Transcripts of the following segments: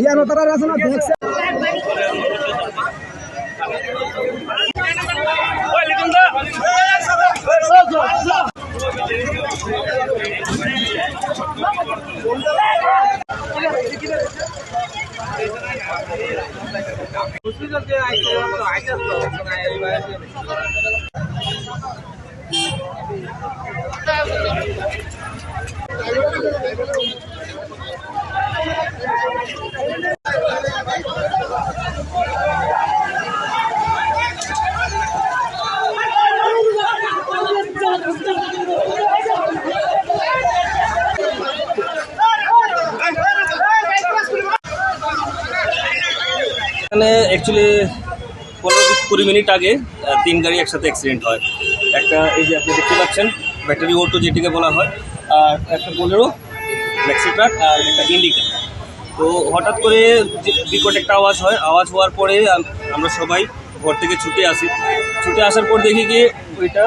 ইয়ানো তারা আছে না দেখছে এখানে অ্যাকচুয়ালি পনেরো কুড়ি মিনিট আগে তিন গাড়ি একসাথে অ্যাক্সিডেন্ট হয়। একটা এই যে আপনি দেখতে পাচ্ছেন ব্যাটারি অটো যেটিকে বলা হয়, আর একটা বোলেরো ম্যাক্সি ট্রাক আর একটা ইন্ডিকা তো হঠাৎ করে বিকট একটা আওয়াজ হয়। আওয়াজ হওয়ার পরে আমরা সবাই ঘর থেকে ছুটে আসি। ছুটে আসার পর দেখি কি, ওইটা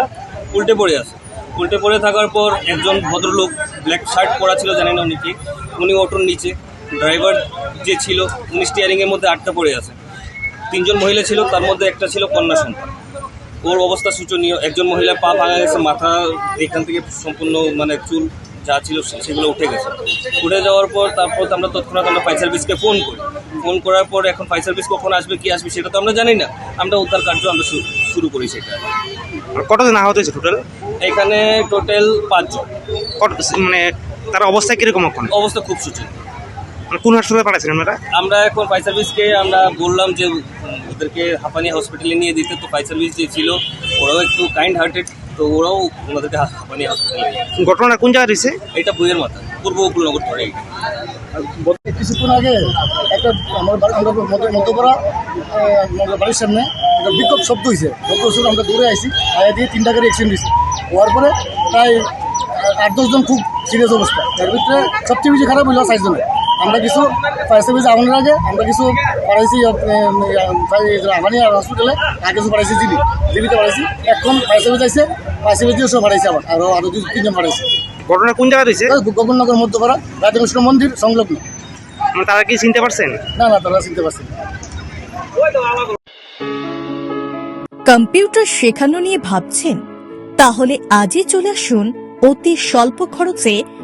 উল্টে পড়ে আসে উল্টে পড়ে থাকার পর একজন ভদ্রলোক ব্ল্যাক শার্ট পরা ছিল, জানি না উনি কি উনি অটোর নিচে ড্রাইভার যে ছিল উনি স্টিয়ারিংয়ের মধ্যে আটটা পড়ে আছে। তিনজন মহিলা ছিল তার মধ্যে একটা ছিল কন্যা সন্তান। ওর অবস্থা শোচনীয়। একজন মহিলা পা ভাঙা গেছে মাথা এখান থেকে সম্পূর্ণ মানে চুল যা ছিল সেগুলো উঠে গেছে। উঠে যাওয়ার পর তারপর আমরা তৎক্ষণাৎ আমরা ফায়ার সার্ভিসকে ফোন করি। ফোন করার পর এখন ফায়ার সার্ভিস কখন আসবে কি আসবে সেটা তো আমরা জানি না। আমরা উদ্ধার কার্য আমরা শুরু করি সেটা। কতদিন আহত হয়েছে টোটাল এখানে টোটাল পাঁচজন। মানে তার অবস্থা কীরকম অবস্থা খুব শোচনীয়। মানে কোন হাসপাতালে পাঠাচ্ছেন আপনারা? আমরা এখন ফায়ার সার্ভিসকে আমরা বললাম যে ওদেরকে হাঁপানি হসপিটালে নিয়ে দিতে তো ফায়ার সার্ভিস যে ছিল ওরাও একটু কাইন্ড হার্টেড তো ওরাও ওনাদেরকে হা- হাঁপানি হসপিটালে ঘটনা কোন জায়গায় হয়েছে? এটা বইয়ের মাথা পূর্ব উপকূলনগর ধরে। কিছুক্ষণ আগে একটা আমার মধ্য মধ্যপাড়া আমাদের বাড়ির সামনে একটা বিক্ষোভ শব্দ হয়েছে। শব্দ শুনে আমরা দূরে আইসি আয়া দিয়ে তিনটা গাড়ি অ্যাক্সিডেন্ট হয়েছে। হওয়ার পরে প্রায় আট দশজন খুব সিরিয়াস অবস্থা। তার ভিতরে সবচেয়ে বেশি খারাপ হইল চারজনে আমরা কিছু ফায়ার সার্ভিস আগানোর আগে আমরা কিছু পাঠাইছি আমানি হসপিটালে আর কিছু পাঠাইছি জিবি জিবিতে পাঠাইছি এখন ফায়ার সার্ভিস আইসে ফায়ার সার্ভিস দিয়ে সব পাঠাইছে আবার আরও আরও দুই তিনজন পাঠাইছে ঘটনা কোন জায়গায় হয়েছে গোপননগর মধ্যপাড়া রাধাকৃষ্ণ মন্দির সংলগ্ন। মানে তারা কি চিনতে পারছেন? না না তারা চিনতে পারছি না। কম্পিউটার শেখানো নিয়ে ভাবছেন? তাহলে আজই চলে আসুন অতি স্বল্প খরচে